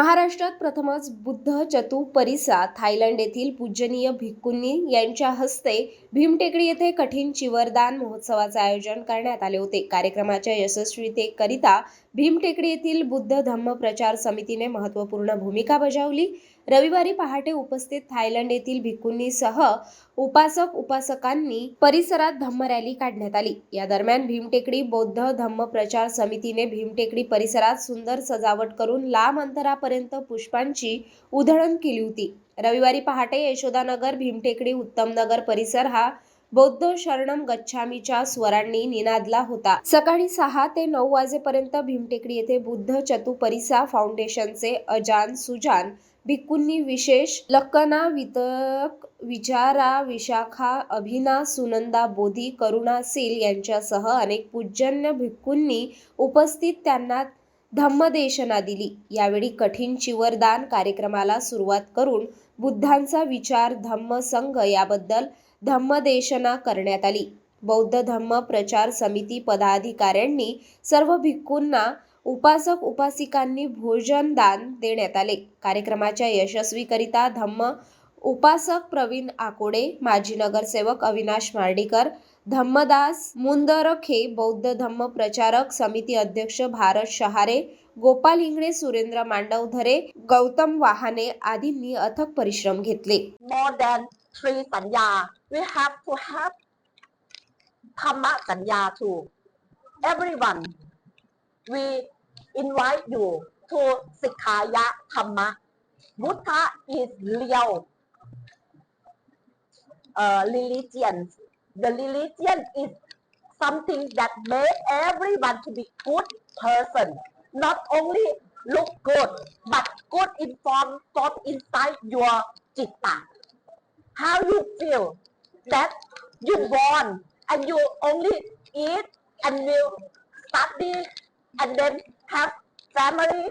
महाराष्ट्रात प्रथमच बुद्ध चतु परिसा थायलंड येथील पूजनीय भिक्कुंनी यांच्या हस्ते भीमटेकडी येथे कठीण चिवरदान महोत्सवाचे आयोजन करण्यात आले होते. कार्यक्रमाच्या यशस्वीतेकरिता भीमटेकडी येथील बुद्ध धम्म प्रचार समितीने महत्त्वपूर्ण भूमिका बजावली. रविवारी पहाटे उपस्थित थायलंड येथील भिक्कुंनीसह उपासक उपासकांनी परिसरात धम्म रॅली काढण्यात आली. या दरम्यान भीमटेकडी बौद्ध धम्म प्रचार समितीने भीमटेकडी परिसरात सुंदर सजावट करून लांब अंतरापर्यंत पुष्पांची उधळण केली होती. रविवारी पहाटे यशोदानगर भीमटेकडी उत्तमनगर परिसर हा बौद्ध शरणम गच्छामीच्या स्वरांनी निनादला होता. सकाळी सहा ते नऊ वाजेपर्यंत भीमटेकडी येथे बुद्ध चतुपरिसा फाउंडेशनचे अजान सुजान भिक्कूंनी विशेष लक्कना वितक विचारा विशाखा अभिना सुनंदा बोधी करुणा सील यांच्यासह अनेक पूजन्य भिक्कूंनी उपस्थित त्यांना धम्मदेशना दिली. यावेळी कठीण चिवरदान कार्यक्रमाला सुरुवात करून बुद्धांचा विचार धम्म संघ याबद्दल धम्मदेशना करण्यात आली. बौद्ध धम्म प्रचार समिती पदाधिकाऱ्यांनी सर्व भिक्खूंना उपासक उपासिकांनी भोजन दान देण्यात आले. कार्यक्रमाच्या यशस्वीकरिता धम्म उपासक प्रवीण आकोडे माजी नगरसेवक अविनाश मार्डीकर धम्मदास मुंदरक हे बौद्ध धम्म प्रचारक समिती अध्यक्ष भारत शहारे गोपाल इंगळे सुरेंद्र मांडवधरे गौतम वाहने आदींनी अथक परिश्रम घेतले. मोर दॅन या धम्म बुद्ध इज लियो The religion is something that make everyone to be good person. Not only look good, but good in form from inside your citta how you feel that you born and you only eat and will study and then have family.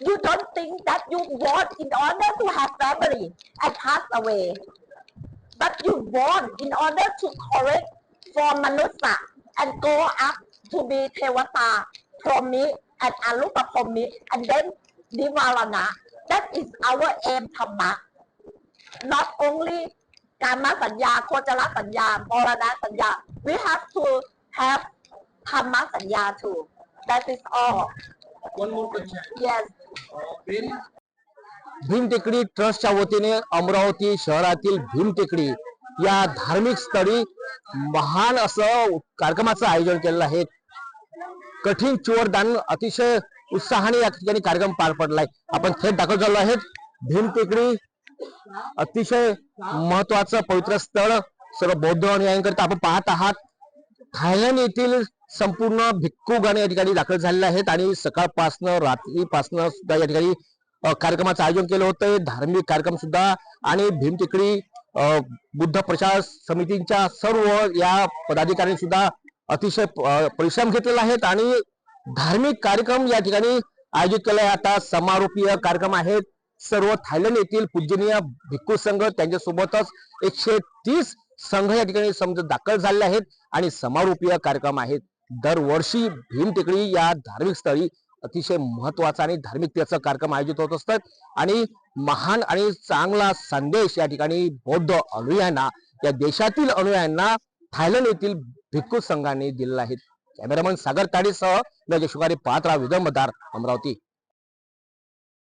You don't think that you born in order to have family and pass away but you born in order to correct for Manusa and go up to be Tevata, Promi, and Arupa Promi, and then Nivarana. That is our aim, Dhamma. Not only Karma Sanya, Kojala Sanya, Morana Sanya. We have to have Dhamma Sanya too. That is all. One more question. Yes. Uh, Bhimtekdi ट्रस्टच्या वतीने अमरावती शहरातील भीमटेकडी या धार्मिक स्थळी महान असं कार्यक्रमाचं आयोजन केलेलं आहे. कठीण चोरदान अतिशय उत्साहाने या ठिकाणी कार्यक्रम पार पडलाय. आपण थेट दाखल झालो आहेत. भीमटेकडी अतिशय महत्वाचं पवित्र स्थळ. सर्व बौद्ध अनुयायांकरिता आपण पाहत आहात. थायलंड येथील संपूर्ण भिक्खूगण या ठिकाणी दाखल झालेले आहेत आणि सकाळपासनं रात्रीपासनं सुद्धा या ठिकाणी कार्यक्रमाचं आयोजन केलं होतं. धार्मिक कार्यक्रम सुद्धा आणि भीमटेकडी बुद्ध प्रचार समितींच्या सर्व या पदाधिकाऱ्यांनी सुद्धा अतिशय परिश्रम घेतलेले आहेत आणि धार्मिक कार्यक्रम या ठिकाणी आयोजित केले आहे. आता समारोपीय कार्यक्रम आहेत. सर्व थायलंड येथील पूजनीय भिक्खू संघ त्यांच्यासोबतच एकशे तीस संघ या ठिकाणी समजा दाखल झाले आहेत आणि समारोपीय कार्यक्रम आहेत. दरवर्षी भीमटेकडी या धार्मिक स्थळी अतिशय महत्त्वाचा आणि धार्मिकतेचा कार्यक्रम आयोजित होत असतात. आणि महान आणि चांगला संदेश या ठिकाणी बौद्ध अनुयायांना या देशातील अनुयायांना थायलंड येथील भिक्खू संघाने दिलेला आहे. कॅमेरामन सागर ताडीसह मी पाहत राहा विदंबदार अमरावती.